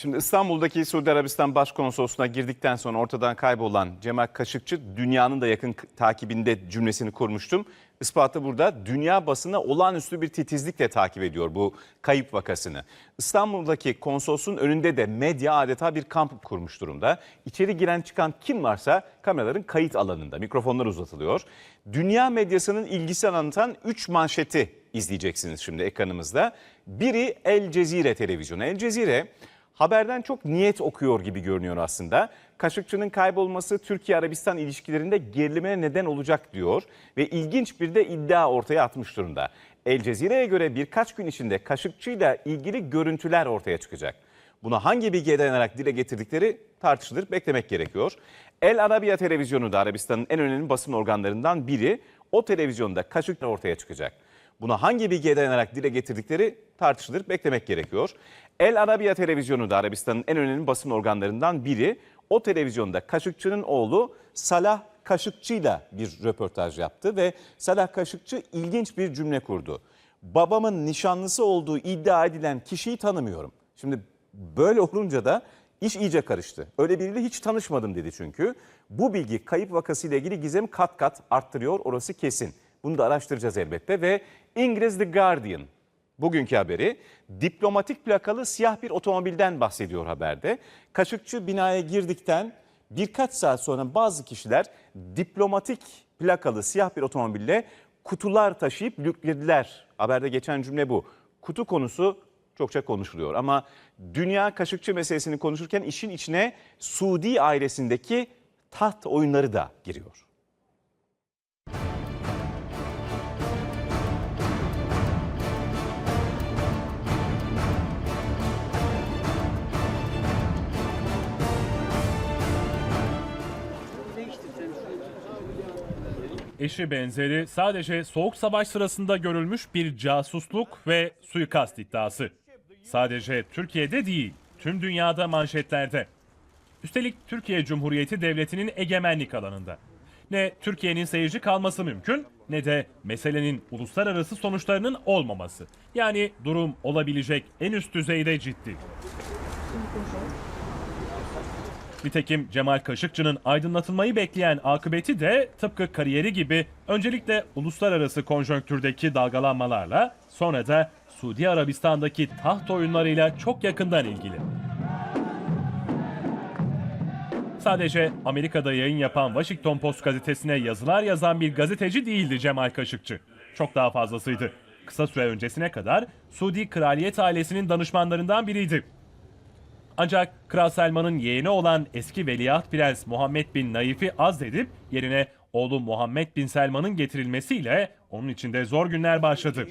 Şimdi İstanbul'daki Suudi Arabistan Başkonsolosluğu'na girdikten sonra ortadan kaybolan Cemal Kaşıkçı dünyanın da yakın takibinde cümlesini kurmuştum. Ispatı burada dünya basını olağanüstü bir titizlikle takip ediyor bu kayıp vakasını. İstanbul'daki konsolosluğun önünde de medya adeta bir kamp kurmuş durumda. İçeri giren çıkan kim varsa kameraların kayıt alanında mikrofonlar uzatılıyor. Dünya medyasının ilgisini anlatan 3 manşeti izleyeceksiniz şimdi ekranımızda. Biri El Cezire televizyonu. El Cezire haberden çok niyet okuyor gibi görünüyor aslında. Kaşıkçı'nın kaybolması Türkiye-Arabistan ilişkilerinde gerilime neden olacak diyor ve ilginç bir de iddia ortaya atmış durumda. El Cezire'ye göre birkaç gün içinde Kaşıkçı'yla ilgili görüntüler ortaya çıkacak. Buna hangi bilgiye dayanarak dile getirdikleri tartışılır, beklemek gerekiyor. El Arabiya televizyonu da Arabistan'ın en önemli basın organlarından biri. O televizyonda Kaşıkçı ortaya çıkacak. Buna hangi bilgiye dayanarak dile getirdikleri tartışılır, beklemek gerekiyor. El Arabiya televizyonu da Arabistan'ın en önemli basın organlarından biri. O televizyonda Kaşıkçı'nın oğlu Salah Kaşıkçı'yla bir röportaj yaptı ve Salah Kaşıkçı ilginç bir cümle kurdu. Babamın nişanlısı olduğu iddia edilen kişiyi tanımıyorum. Şimdi böyle olunca da iş iyice karıştı. Öyle biriyle hiç tanışmadım dedi çünkü. Bu bilgi kayıp vakasıyla ilgili gizemi kat kat arttırıyor orası kesin. Bunu da araştıracağız elbette ve İngiliz The Guardian bugünkü haberi diplomatik plakalı siyah bir otomobilden bahsediyor haberde. Kaşıkçı binaya girdikten birkaç saat sonra bazı kişiler diplomatik plakalı siyah bir otomobille kutular taşıyıp yüklediler. Haberde geçen cümle bu. Kutu konusu çokça konuşuluyor ama dünya Kaşıkçı meselesini konuşurken işin içine Suudi ailesindeki taht oyunları da giriyor. Eşi benzeri sadece soğuk savaş sırasında görülmüş bir casusluk ve suikast iddiası. Sadece Türkiye'de değil, tüm dünyada manşetlerde. Üstelik Türkiye Cumhuriyeti Devleti'nin egemenlik alanında. Ne Türkiye'nin seyirci kalması mümkün ne de meselenin uluslararası sonuçlarının olmaması. Yani durum olabilecek en üst düzeyde ciddi. Nitekim Cemal Kaşıkçı'nın aydınlatılmayı bekleyen akıbeti de tıpkı kariyeri gibi öncelikle uluslararası konjonktürdeki dalgalanmalarla sonra da Suudi Arabistan'daki taht oyunlarıyla çok yakından ilgili. Sadece Amerika'da yayın yapan Washington Post gazetesine yazılar yazan bir gazeteci değildi Cemal Kaşıkçı. Çok daha fazlasıydı. Kısa süre öncesine kadar Suudi kraliyet ailesinin danışmanlarından biriydi. Ancak Kral Selman'ın yeğeni olan eski veliaht prens Muhammed bin Naif'i azledip yerine oğlu Muhammed bin Selman'ın getirilmesiyle onun için de zor günler başladı.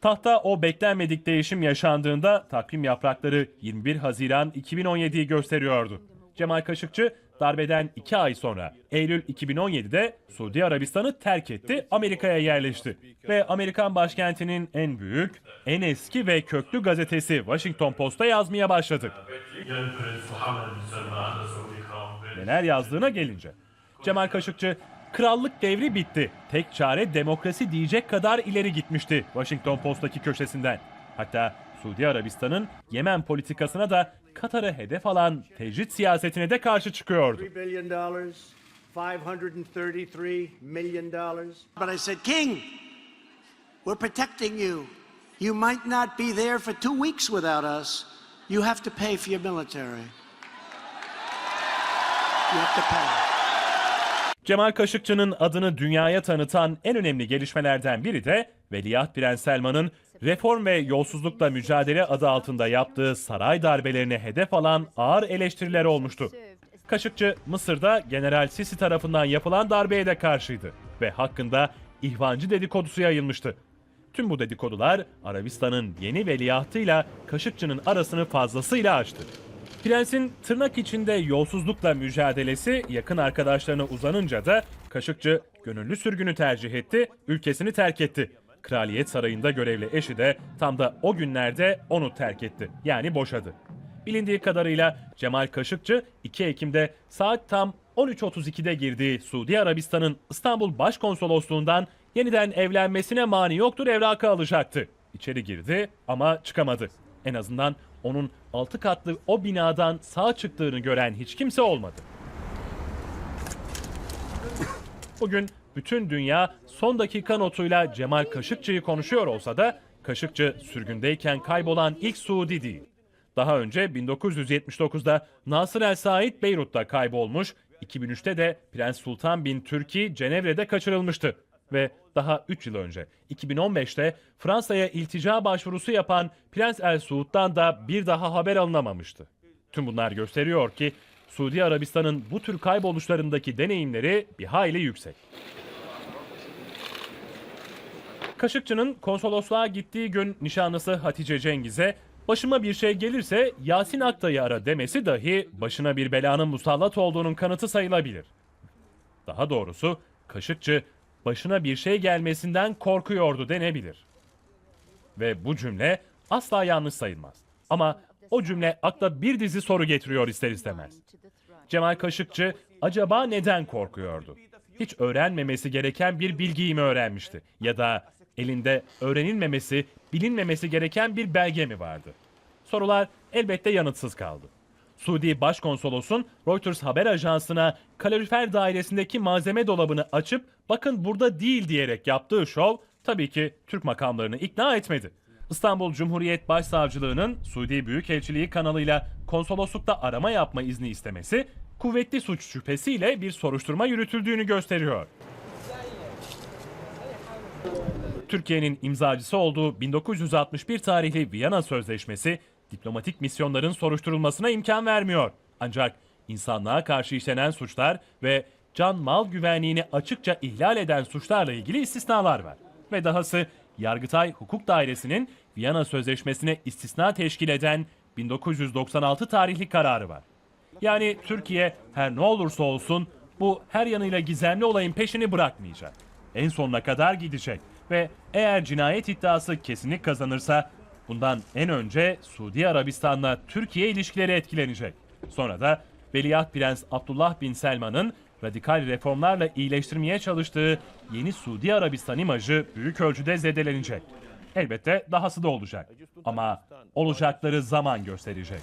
Tahta o beklenmedik değişim yaşandığında takvim yaprakları 21 Haziran 2017'yi gösteriyordu. Cemal Kaşıkçı darbeden 2 ay sonra Eylül 2017'de Suudi Arabistan'ı terk etti, Amerika'ya yerleşti. Ve Amerikan başkentinin en büyük, en eski ve köklü gazetesi Washington Post'a yazmaya başladı. Neler yazdığına gelince. Cemal Kaşıkçı, krallık devri bitti. Tek çare demokrasi diyecek kadar ileri gitmişti Washington Post'taki köşesinden. Hatta Suudi Arabistan'ın Yemen politikasına da Katar'ı hedef alan tecrit siyasetine de karşı çıkıyordu. $3 billion, $533 million. But I said, King, we're protecting you. You might not be there for two weeks without us. You have to pay for your military. You have to pay. Cemal Kaşıkçı'nın adını dünyaya tanıtan en önemli gelişmelerden biri de Veliaht Prens Selman'ın reform ve yolsuzlukla mücadele adı altında yaptığı saray darbelerine hedef alan ağır eleştiriler olmuştu. Kaşıkçı Mısır'da General Sisi tarafından yapılan darbeye de karşıydı ve hakkında ihvancı dedikodusu yayılmıştı. Tüm bu dedikodular Arabistan'ın yeni veliahtıyla Kaşıkçı'nın arasını fazlasıyla açtı. Prensin tırnak içinde yolsuzlukla mücadelesi yakın arkadaşlarına uzanınca da Kaşıkçı gönüllü sürgünü tercih etti, ülkesini terk etti. Kraliyet Sarayı'nda görevli eşi de tam da o günlerde onu terk etti. Yani boşadı. Bilindiği kadarıyla Cemal Kaşıkçı 2 Ekim'de saat tam 13.32'de girdiği Suudi Arabistan'ın İstanbul Başkonsolosluğundan yeniden evlenmesine mani yoktur evrakı alacaktı. İçeri girdi ama çıkamadı. En azından onun 6 katlı o binadan sağ çıktığını gören hiç kimse olmadı. Bugün bütün dünya son dakika notuyla Cemal Kaşıkçı'yı konuşuyor olsa da Kaşıkçı sürgündeyken kaybolan ilk Suudi değil. Daha önce 1979'da Nasır El Said Beyrut'ta kaybolmuş, 2003'te de Prens Sultan bin Türki Cenevre'de kaçırılmıştı. Ve daha 3 yıl önce 2015'te Fransa'ya iltica başvurusu yapan Prens El Suud'dan da bir daha haber alınamamıştı. Tüm bunlar gösteriyor ki Suudi Arabistan'ın bu tür kayboluşlarındaki deneyimleri bir hayli yüksek. Kaşıkçı'nın konsolosluğa gittiği gün nişanlısı Hatice Cengiz'e başıma bir şey gelirse Yasin Aktay'ı ara demesi dahi başına bir belanın musallat olduğunun kanıtı sayılabilir. Daha doğrusu Kaşıkçı başına bir şey gelmesinden korkuyordu denebilir. Ve bu cümle asla yanlış sayılmaz. Ama o cümle akla bir dizi soru getiriyor ister istemez. Cemal Kaşıkçı acaba neden korkuyordu? Hiç öğrenmemesi gereken bir bilgiyi mi öğrenmişti? Ya da elinde öğrenilmemesi, bilinmemesi gereken bir belge mi vardı? Sorular elbette yanıtsız kaldı. Suudi Başkonsolos'un Reuters haber ajansına kalorifer dairesindeki malzeme dolabını açıp bakın burada değil diyerek yaptığı şov tabii ki Türk makamlarını ikna etmedi. İstanbul Cumhuriyet Başsavcılığı'nın Suudi Büyükelçiliği kanalıyla konsoloslukta arama yapma izni istemesi kuvvetli suç şüphesiyle bir soruşturma yürütüldüğünü gösteriyor. Türkiye'nin imzacısı olduğu 1961 tarihli Viyana Sözleşmesi diplomatik misyonların soruşturulmasına imkan vermiyor. Ancak insanlığa karşı işlenen suçlar ve can mal güvenliğini açıkça ihlal eden suçlarla ilgili istisnalar var. Ve dahası Yargıtay Hukuk Dairesi'nin Viyana Sözleşmesi'ne istisna teşkil eden 1996 tarihli kararı var. Yani Türkiye her ne olursa olsun bu her yanıyla gizemli olayın peşini bırakmayacak. En sonuna kadar gidecek ve eğer cinayet iddiası kesinlik kazanırsa bundan en önce Suudi Arabistan'la Türkiye ilişkileri etkilenecek. Sonra da Veliaht Prens Abdullah bin Selman'ın radikal reformlarla iyileştirmeye çalıştığı yeni Suudi Arabistan imajı büyük ölçüde zedelenecek. Elbette dahası da olacak. Ama olacakları zaman gösterecek.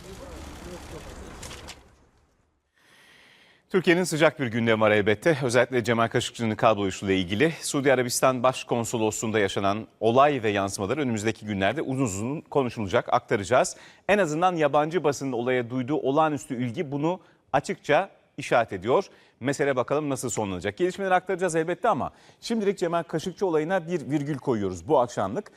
Türkiye'nin sıcak bir gündemi var elbette. Özellikle Cemal Kaşıkçı'nın kayboluşuyla ilgili Suudi Arabistan Başkonsolosluğu'nda yaşanan olay ve yansımaları önümüzdeki günlerde uzun uzun konuşulacak, aktaracağız. En azından yabancı basının olaya duyduğu olağanüstü ilgi bunu açıkça işaret ediyor. Mesele bakalım nasıl sonlanacak. Gelişmeleri aktaracağız elbette ama şimdilik Cemal Kaşıkçı olayına bir virgül koyuyoruz bu akşamlık.